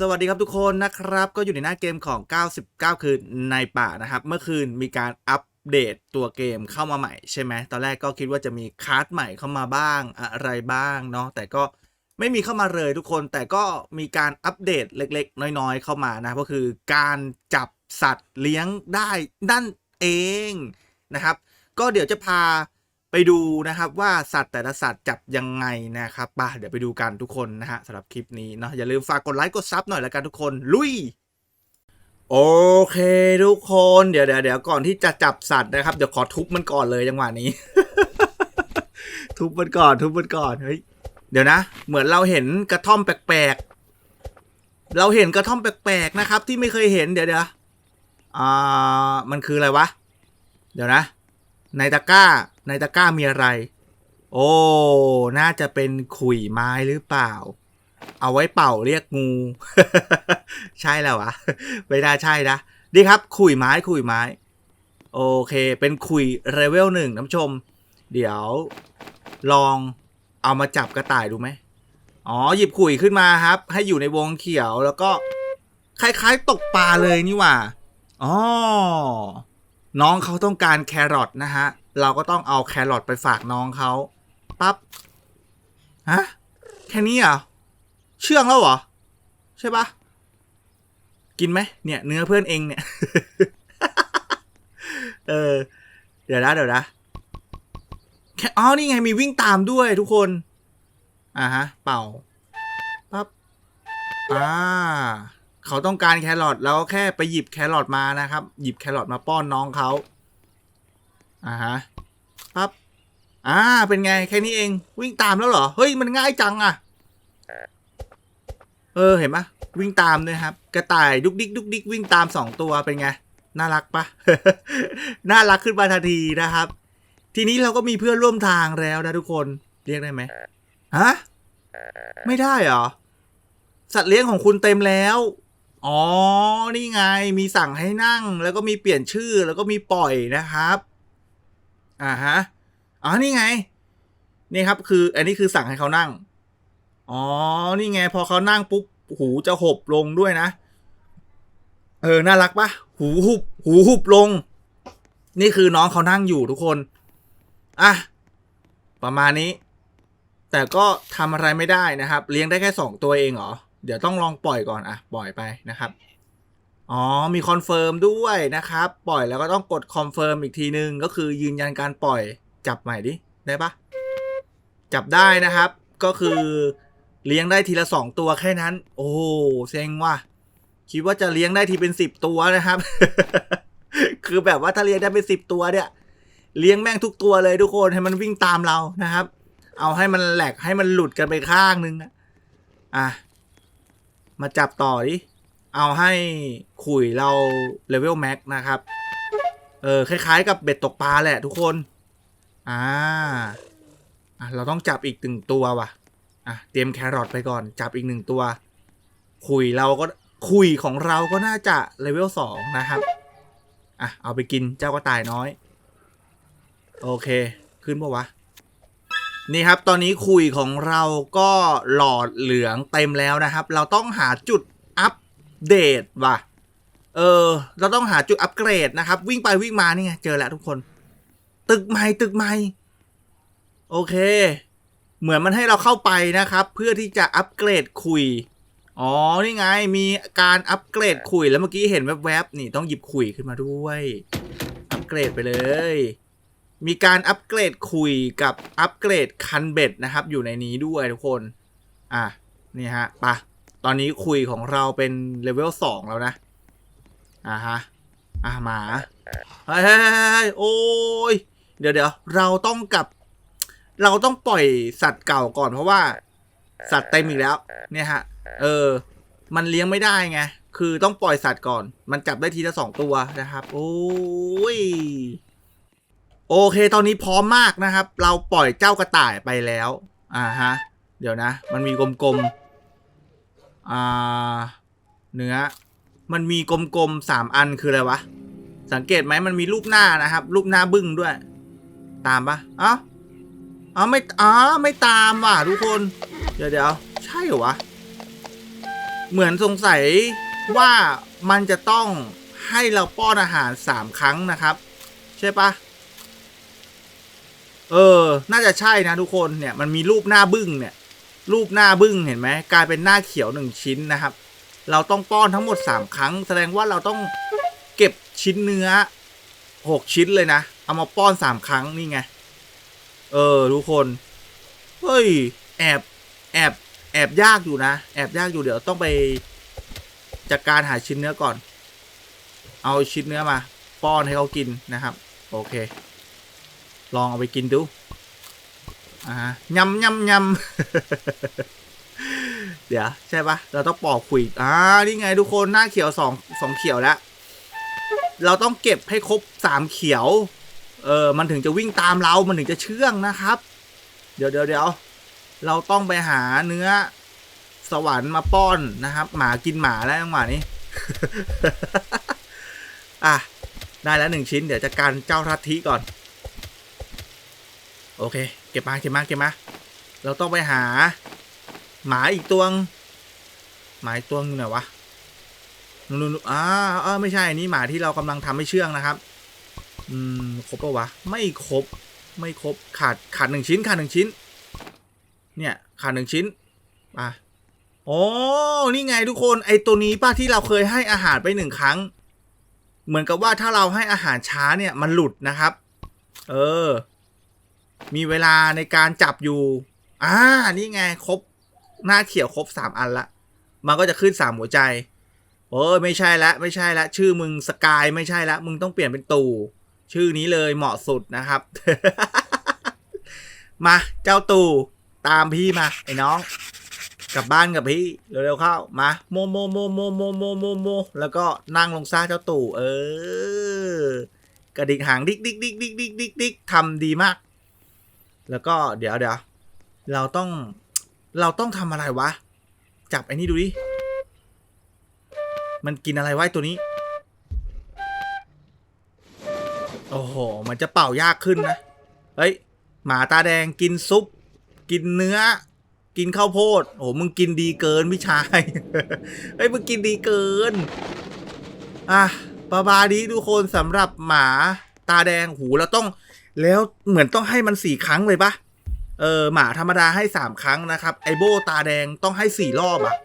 สวัสดีครับทุกคนนะครับ ก็อยู่ในหน้าเกมของ 99 คืนในป่านะครับ เมื่อคืนมีการอัปเดตตัวเกมเข้ามาใหม่ใช่ไหมตอนแรกก็คิดว่าจะมีคาร์ดใหม่เข้ามาบ้างอะไรบ้างเนาะแต่ก็ไม่มีเข้ามาเลยทุกคนแต่ก็มีการอัปเดตเล็กๆ น้อยๆ เข้ามานะก็คือการจับสัตว์เลี้ยงได้นั่นเองนะครับ ก็เดี๋ยวจะพา ไปดูนะครับว่าสัตว์แต่ละสัตว์จับยังไงนะครับป่ะเดี๋ยวไปดูกันทุกคนนะฮะสำหรับคลิปนี้เนาะอย่าลืมฝากกดไลค์กดซับหน่อยละกันทุกคนลุยโอเคทุกคนเดี๋ยวเดี๋ยวเดี๋ยวก่อนที่จะจับสัตว์นะครับ เดี๋ยวขอทุบมันก่อนเลยจังหวะนี้ ทุบมันก่อน ทุบมันก่อนเฮ้ยเดี๋ยวนะ เหมือนเราเห็นกระท่อมแปลกๆเราเห็นกระท่อมแปลกๆนะครับ ที่ไม่เคยเห็นเดี๋ยวเดี๋ยวอ่ามันคืออะไรวะ เดี๋ยวนะ ในตะกร้า ในตะกร้ามีอะไร โอ้ น่าจะเป็นขุยไม้หรือเปล่า เอาไว้เป่าเรียกงู ใช่แล้ววะไม่น่าใช่นะดีครับขุยไม้ขุยไม้ โอเค เป็นขุยเลเวลหนึ่งน้ำชม เดี๋ยวลองเอามาจับกระต่ายดูไหมอ๋อ หยิบขุยขึ้นมาครับ ให้อยู่ในวงเขียวแล้วก็คล้ายๆ ตกปลาเลยนี่ว่า อ๋อ น้องเขาต้องการแครอทนะฮะ เราก็ต้องเอาแครอทไปฝากน้องเขาปั๊บฮะแค่นี้เหรอเชื่องแล้วเหรอ ใช่ปะกินไหมเนี่ย เนื้อเพื่อนเองเนี่ย เออ เดี๋ยวนะเดี๋ยวนะแค่อ๋อนี่ไงมีวิ่งตามด้วยทุกคน อ่าฮะ เป่าปั๊บอ่าเขาต้องการแครอทแล้วก็แค่ไปหยิบแครอทมานะครับ หยิบแครอทมาป้อนน้องเขา อ่าฮะปั๊บอ่า เป็นไง แค่นี้เอง วิ่งตามแล้วเหรอ เฮ้ย มันง่ายจังอะเออ เห็นปะวิ่งตามด้วยครับ กระต่ายดุกดิกดุกดิกวิ่งตามสองตัว เป็นไง น่ารักปะ น่ารักขึ้นมาทันทีนะครับ ทีนี้เราก็มีเพื่อนร่วมทางแล้วนะทุกคน เรียกได้ไหมฮะ ไม่ได้เหรอ สัตว์เลี้ยงของคุณเต็มแล้ว อ๋อ นี่ไง มีสั่งให้นั่ง แล้วก็มีเปลี่ยนชื่อ แล้วก็มีปล่อยนะครับ อ่าฮะอ๋อนี่ไง นี่ครับ คือ อันนี้คือสั่งให้เขานั่ง อ๋อ นี่ไง พอเขานั่งปุ๊บ หูจะหบลงด้วยนะ เออ น่ารักปะหูหุบ หูหุบลง นี่คือน้องเขานั่งอยู่ทุกคน อะ ประมาณนี้ แต่ก็ทำอะไรไม่ได้นะครับ เลี้ยงได้แค่สองตัวเองเหรอ เดี๋ยวต้องลองปล่อยก่อน อะ ปล่อยไปนะครับ อ๋อ มีคอนเฟิร์มด้วยนะครับ ปล่อยแล้วก็ต้องกดคอนเฟิร์มอีกทีนึง ก็คือยืนยันการปล่อย จับใหม่ดิ ได้ปะจับได้นะครับ ก็คือเลี้ยงได้ทีละสองตัวแค่นั้น โอ้เซ็งว่ะ คิดว่าจะเลี้ยงได้ทีเป็นสิบตัวนะครับ คือแบบว่าถ้าเลี้ยงได้เป็นสิบตัวเนี่ย เลี้ยงแม่งทุกตัวเลยทุกคนให้มันวิ่งตามเรานะครับ เอาให้มันแหลกให้มันหลุดกันไปข้างนึงอะอะ มาจับต่อดิ เอาให้ขุยเราเลเวลแม็กนะครับ เออคล้ายๆ กับเบ็ดตกปลาแหละทุกคน อ่าอะเราต้องจับอีกหนึ่งตัวว่ะ อะเตรียมแครอทไปก่อน จับอีกหนึ่งตัว ขุยเราก็ขุยของเราก็น่าจะเลเวลสองนะครับ อะเอาไปกินเจ้ากระต่ายน้อย โอเค ขึ้นปะวะนี่ครับ ตอนนี้คุยของเราก็หลอดเหลืองเต็มแล้วนะครับ เราต้องหาจุด เดตว่ะ เออ เราต้องหาจุดอัปเกรดนะครับ วิ่งไปวิ่งมานี่ไง เจอแล้วทุกคน ตึกใหม่ตึกใหม่ โอเค เหมือนมันให้เราเข้าไปนะครับ เพื่อที่จะอัปเกรดคุย อ๋อ นี่ไง มีการอัปเกรดคุย แล้วเมื่อกี้เห็นแวบๆ นี่ต้องหยิบคุยขึ้นมาด้วย อัปเกรดไปเลย มีการอัปเกรดคุยกับอัปเกรดคันเบ็ดนะครับ อยู่ในนี้ด้วยทุกคน อะ นี่ฮะปะ ตอนนี้คุยของเราเป็นเลเวลสองแล้วนะ อ่าฮะ อะหมาเฮ้ยเฮ้ยเฮ้ยเฮ้ยโอ้ย เดี๋ยวเดี๋ยวเราต้องกลับ เราต้องปล่อยสัตว์เก่าก่อนเพราะว่า สัตว์เต็มอีกแล้ว เนี่ยฮะ เออ มันเลี้ยงไม่ได้ไง คือต้องปล่อยสัตว์ก่อน มันจับได้ทีละสองตัวนะครับ โอ้ยโอเค ตอนนี้พร้อมมากนะครับ เราปล่อยเจ้ากระต่ายไปแล้ว อ่าฮะ เดี๋ยวนะ มันมีกลมๆ อ่า เนื้อ มันมีกลมๆสามอันคืออะไรวะ สังเกตไหมมันมีรูปหน้านะครับ รูปหน้าบึ้งด้วย ตามปะอ้าเอ้าไม่อ๋อไม่ตามว่ะทุกคน เดี๋ยวเดี๋ยวใช่เหรอวะ เหมือนสงสัยว่ามันจะต้องให้เราป้อนอาหารสามครั้งนะครับ ใช่ปะเออ น่าจะใช่นะทุกคนเนี่ย มันมีรูปหน้าบึ้งเนี่ย รูปหน้าบึ้งเห็นไหมกลายเป็นหน้าเขียวหนึ่งชิ้นนะครับ เราต้องป้อนทั้งหมดสามครั้ง แสดงว่าเราต้องเก็บชิ้นเนื้อหกชิ้นเลยนะ เอามาป้อนสามครั้งนี่ไง เออทุกคน เฮ้ย แอบแอบแอบยากอยู่นะ แอบยากอยู่เดี๋ยวต้องไปจัดการหาชิ้นเนื้อก่อน เอาชิ้นเนื้อมา ป้อนให้เขากินนะครับ โอเค ลองเอาไปกินดู อ่ายำยำยำเดี๋ยว ใช่ปะเราต้องปอกขุยอ่านี่ไงทุกคนหน้าเขียวสองสองเขียวแล้ว เราต้องเก็บให้ครบสามเขียว เออ มันถึงจะวิ่งตามเรา มันถึงจะเชื่องนะครับ เดี๋ยวเดี๋ยวเดี๋ยวเราต้องไปหาเนื้อสวรรค์มาป้อนนะครับ หมากินหมาแล้วจังหวะนี้ อะ ได้แล้วหนึ่งชิ้น เดี๋ยวจะการเจ้าทัตทธิก่อน โอเค เก็บมาเก็บมาเก็บมา เราต้องไปหา หมาอีกตัวงหมาอีกตัวงอยู่ไหนวะนู่นอ่าอ่าไม่ใช่อันนี้หมาที่เรากำลังทำให้เชื่องนะครับ อืม ครบปะวะ ไม่ครบ ไม่ครบ ขาด ขาดหนึ่งชิ้น ขาดหนึ่งชิ้น เนี่ย ขาดหนึ่งชิ้น อะโอ้นี่ไงทุกคน ไอตัวนี้ป้าที่เราเคยให้อาหารไปหนึ่งครั้ง เหมือนกับว่าถ้าเราให้อาหารช้าเนี่ย มันหลุดนะครับ เออ มีเวลาในการจับอยู่ อ่า นี่ไง ครบ หน้าเขียวครบสามอันละ มันก็จะขึ้นสามหัวใจ โอ้ไม่ใช่ละ ไม่ใช่ละ ชื่อมึงสกายไม่ใช่ละ มึงต้องเปลี่ยนเป็นตู่ ชื่อนี้เลยเหมาะสุดนะครับ มา เจ้าตู่ ตามพี่มา ไอ้น้อง กลับบ้านกับพี่ เร็วๆเข้า มา โมโมโมโมโมโมโมโม แล้วก็นั่งลงซ่าเจ้าตู่ เออ กระดิกหางดิกดิกดิกดิกดิกดิกดิกทำดีมาก แล้วก็เดี๋ยวเดี๋ยวเราต้องเราต้องทำอะไรวะ จับไอ้นี่ดูดิ มันกินอะไรไว้ตัวนี้ โอ้โห มันจะเป่ายากขึ้นนะ เฮ้ย หมาตาแดงกินซุป กินเนื้อ กินข้าวโพด โอ้โหมึงกินดีเกินพี่ชาย เฮ้ย มึงกินดีเกิน อะประมาณนี้ทุกคนสำหรับหมาตาแดง หูเราต้อง แล้วเหมือนต้องให้มันสี่ครั้งเลยปะเออหมาธรรมดาให้สามครั้งนะครับ ไอโบตาแดงต้องให้สี่รอบอะ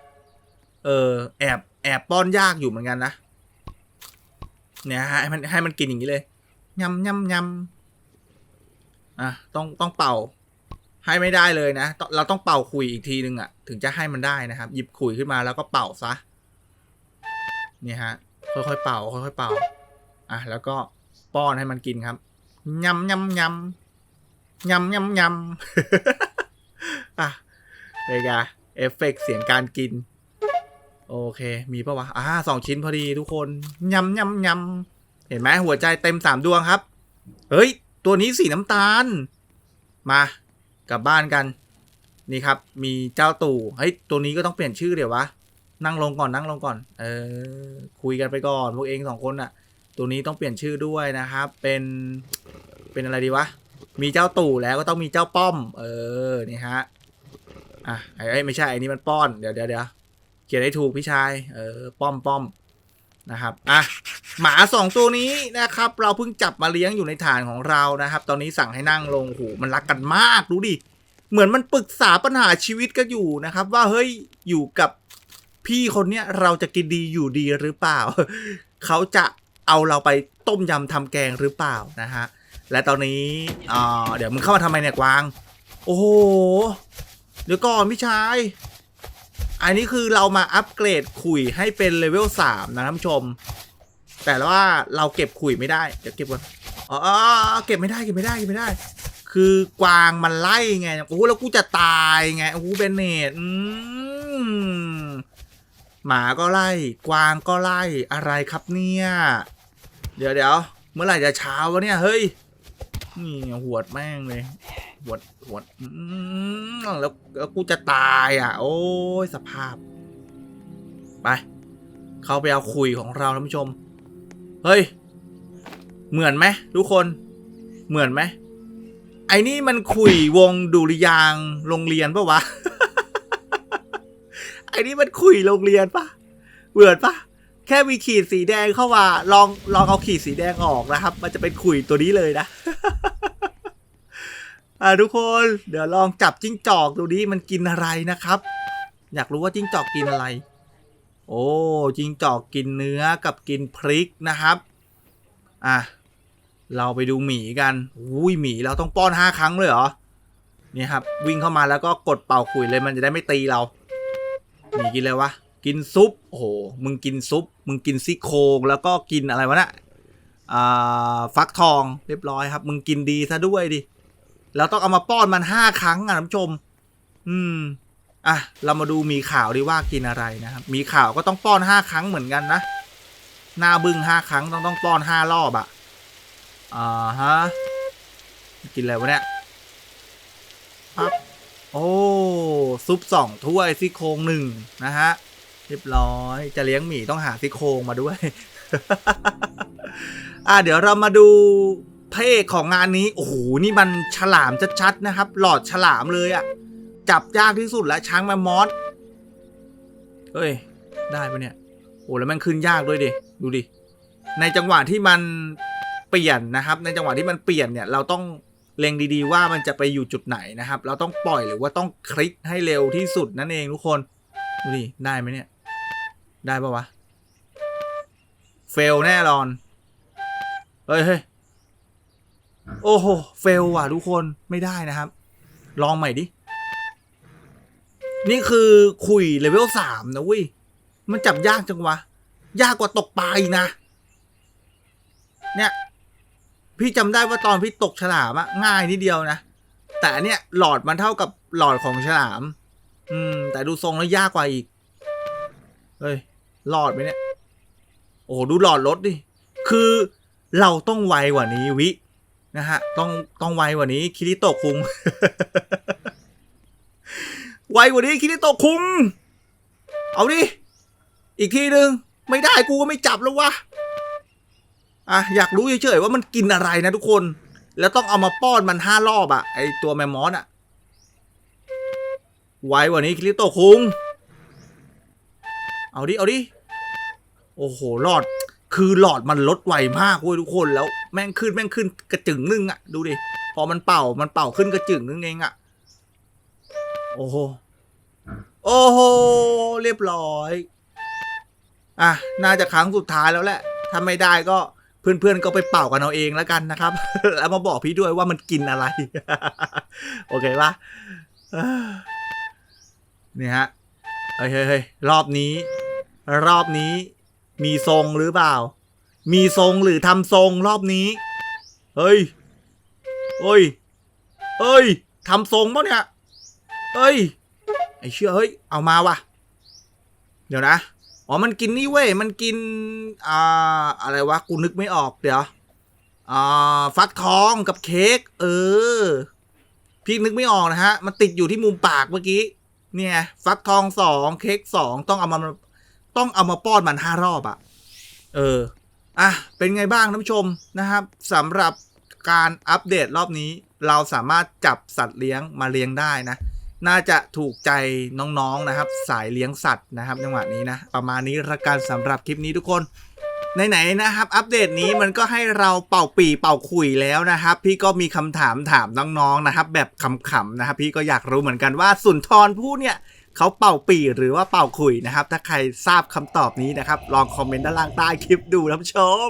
เออแอบแอบป้อนยากอยู่เหมือนกันนะเนี่ยฮะให้มันให้มันกินอย่างนี้เลยยำยำยำอะต้องต้องเป่า ให้ไม่ได้เลยนะ เราต้องเป่าคุยอีกทีนึงอะถึงจะให้มันได้นะครับ หยิบคุยขึ้นมาแล้วก็เป่าซะเนี่ยฮะค่อยๆเป่าค่อยๆเป่า อะแล้วก็ป้อนให้มันกินครับ ยำยำยำยำยำยำอะเลยกะเอฟเฟกต์เสียงการกิน โอเค มีปะวะอ่าสองชิ้นพอดีทุกคนยำยำยำเห็นไหมหัวใจเต็มสามดวงครับ เฮ้ย ตัวนี้สีน้ำตาล มากลับบ้านกัน นี่ครับ มีเจ้าตู่เฮ้ยตัวนี้ก็ต้องเปลี่ยนชื่อเดี๋ยววะนั่งลงก่อนนั่งลงก่อน เออ คุยกันไปก่อน พวกเองสองคนอะ ตัวนี้ต้องเปลี่ยนชื่อด้วยนะครับ เป็นเป็นอะไรดีวะ มีเจ้าตู่แล้วก็ต้องมีเจ้าป้อม เออ นี่ฮะ อะไอ้ไม่ใช่ไอ้นี่มันป้อน เดี๋ยวเดี๋ยวเดี๋ยวเขียนให้ถูกพี่ชาย เออ ป้อมป้อมนะครับ อะ หมาสองตัวนี้นะครับ เราเพิ่งจับมาเลี้ยงอยู่ในฐานของเรานะครับ ตอนนี้สั่งให้นั่งลงโหมันรักกันมาก ดูดิ เหมือนมันปรึกษาปัญหาชีวิตกันอยู่นะครับ ว่าเฮ้ย อยู่กับพี่คนเนี้ยเราจะกินดีอยู่ดีหรือเปล่า เขาจะ เอาเราไปต้มยำทำแกงหรือเปล่านะฮะ และตอนนี้อ่าเดี๋ยวมึงเข้ามาทำไมเนี่ยกวาง โอ้โห เดี๋ยวก่อนพี่ชาย อันนี้คือเรามาอัปเกรดขุยให้เป็นเลเวลสามนะท่านผู้ชม แต่ว่าเราเก็บขุยไม่ได้ เดี๋ยวเก็บก่อนอ๋ออ๋ออ๋อเก็บไม่ได้เก็บไม่ได้เก็บไม่ได้ คือกวางมันไล่ไง โอ้โหแล้วกูจะตายไง โอ้โหเบนเนตอืมหมาก็ไล่ กวางก็ไล่ อะไรครับเนี่ย เดี๋ยวเดี๋ยวเมื่อไหร่จะเช้าวะเนี่ยเฮ้ยนี่หวดแม่งเลยหวดหวดแล้วแล้วกูจะตายอะ โอ้ยสภาพ ไป เข้าไปเอาคุยของเราท่านผู้ชม เฮ้ย เหมือนไหมทุกคน เหมือนไหมไอ้นี่มันคุยวงดุริยางโรงเรียนปะวะ ไอ้นี่มันคุยโรงเรียนปะเบื่อปะ ค่มีขีดสีแดงเข้ามาลองลองเอาขีดสีแดงออกนะครับ มันจะเป็นขุยตัวนี้เลยนะอ่าทุกคนเดี๋ยวลองจับจิ้งจอกดูดิมันกินอะไรนะครับ อยากรู้ว่าจิ้งจอกกินอะไร โอ้จิ้งจอกกินเนื้อกับกินพริกนะครับอะเราไปดูหมีกันอุ้ยหมีเราต้องป้อนห้าครั้งเลยเหรอนี่ครับ วิ่งเข้ามาแล้วก็กดเป่าขุยเลยมันจะได้ไม่ตีเราหมีกินอะไรวะ กินซุปโอ้โหมึงกินซุป มึงกินซี่โครงแล้วก็กินอะไรวะเนะ่ะอ่าฟักทองเรียบร้อยครับ มึงกินดีซะด้วยดิเราต้องเอามาป้อนมันห้าครั้งอะท่านผู้ชม อืมอะเรามาดูมีข่าวดีว่ากินอะไรนะครับมีข่าวก็ต้องป้อนห้าครั้งเหมือนกันนะหน้าบึ้งห้าครั้งต้องต้องป้อนห้ารอบอะ่ะอ่าฮะกินอะไรวะเนี่ยปั๊บโอ้ซุปสองถ้วยซี่โครงหนึ่งนะฮะ เรียบร้อยจะเลี้ยงหมีต้องหาซี่โครงมาด้วย อะเดี๋ยวเรามาดูเอกของงานนี้ โอ้โห นี่มันฉลามชัดๆนะครับ หลอดฉลามเลยอะจับยากที่สุดแล้วช้างแมมมอสเฮ้ย ได้ปะเนี่ย โอ้แล้วมันขึ้นยากด้วยดิ ดูดิ ในจังหวะที่มันเปลี่ยนนะครับ ในจังหวะที่มันเปลี่ยนเนี่ย เราต้องเล็งดีๆว่ามันจะไปอยู่จุดไหนนะครับ เราต้องปล่อยหรือว่าต้องคลิกให้เร็วที่สุดนั่นเองทุกคน ดูดิ ได้ไหมเนี่ย ได้ปะวะ เฟลแน่นอน เฮ้ยเฮ้ยโอ้โห เฟลว่ะทุกคนไม่ได้นะครับ ลองใหม่ดิ นี่คือคุยเลเวลสามนะเว้ย มันจับยากจังวะ ยากกว่าตกปลาอีกนะ เนี่ย พี่จำได้ว่าตอนพี่ตกฉลามอะง่ายนิดเดียวนะ แต่เนี่ยหลอดมันเท่ากับหลอดของฉลาม อืม แต่ดูทรงแล้วยากกว่าอีก เฮ้ย หลอดไหมเนี่ย โอ้ดูหลอดรถดิ คือเราต้องไวกว่านี้วิ นะฮะ ต้องต้องไวกว่านี้คิริโตคุง ไวกว่านี้คิริโตคุง เอาดิ อีกทีหนึ่งไม่ได้กูก็ไม่จับแล้ววะ อะอยากรู้เฉยๆว่ามันกินอะไรนะทุกคน แล้วต้องเอามาป้อนมันห้ารอบอะไอตัวแมมมอสอะไวกว่านี้คิริโตคุง เอาดิ เอาดิ โอ้โหหลอด คือหลอดมันลดไวมากเว้ยทุกคนแล้วแม่งขึ้นแม่งขึ้นกระจึงนึงอะดูดิ พอมันเป่ามันเป่าขึ้นกระจึงนึงเองอะโอ้โห โอ้โห เรียบร้อย อะ น่าจะครั้งสุดท้ายแล้วแหละ ถ้าไม่ได้ก็เพื่อนๆ ก็ไปเป่ากันเอาเองแล้วกันนะครับ แล้วมาบอกพี่ด้วยว่ามันกินอะไร โอเคปะนี่ฮะ เฮ้ยเฮ้ยเฮ้ยรอบนี้ รอบนี้มีทรงหรือเปล่า มีทรงหรือทำทรงรอบนี้ เฮ้ย เฮ้ย เฮ้ยทำทรงปะเนี่ย เฮ้ย ไอเชื่อเฮ้ย เอามาวะเดี๋ยวนะ อ๋อ มันกินนี่เว้ย มันกิน อ่า อะไรวะ กูนึกไม่ออก เดี๋ยว อ่า ฟักทองกับเค้ก เออ พี่นึกไม่ออกนะฮะ มันติดอยู่ที่มุมปากเมื่อกี้ เนี่ย ฟักทองสอง เค้กสอง ต้องเอามา ต้องเอามาป้อนมันห้ารอบอะเออ อะ เป็นไงบ้างท่านผู้ชมนะครับสำหรับการอัปเดตรอบนี้ เราสามารถจับสัตว์เลี้ยงมาเลี้ยงได้นะ น่าจะถูกใจน้องๆนะครับ สายเลี้ยงสัตว์นะครับจังหวะนี้นะ ประมาณนี้ละกันสำหรับคลิปนี้ทุกคนไหนๆนะครับ อัปเดตนี้มันก็ให้เราเป่าปีเป่าขุยแล้วนะครับ พี่ก็มีคำถามถามน้องๆนะครับ แบบขำๆนะครับ พี่ก็อยากรู้เหมือนกันว่าสุนทรผู้เนี่ย เขาเป่าปีหรือว่าเป่าขุยนะครับ ถ้าใครทราบคำตอบนี้นะครับ ลองคอมเมนต์ด้านล่างใต้คลิปดูท่านผู้ชม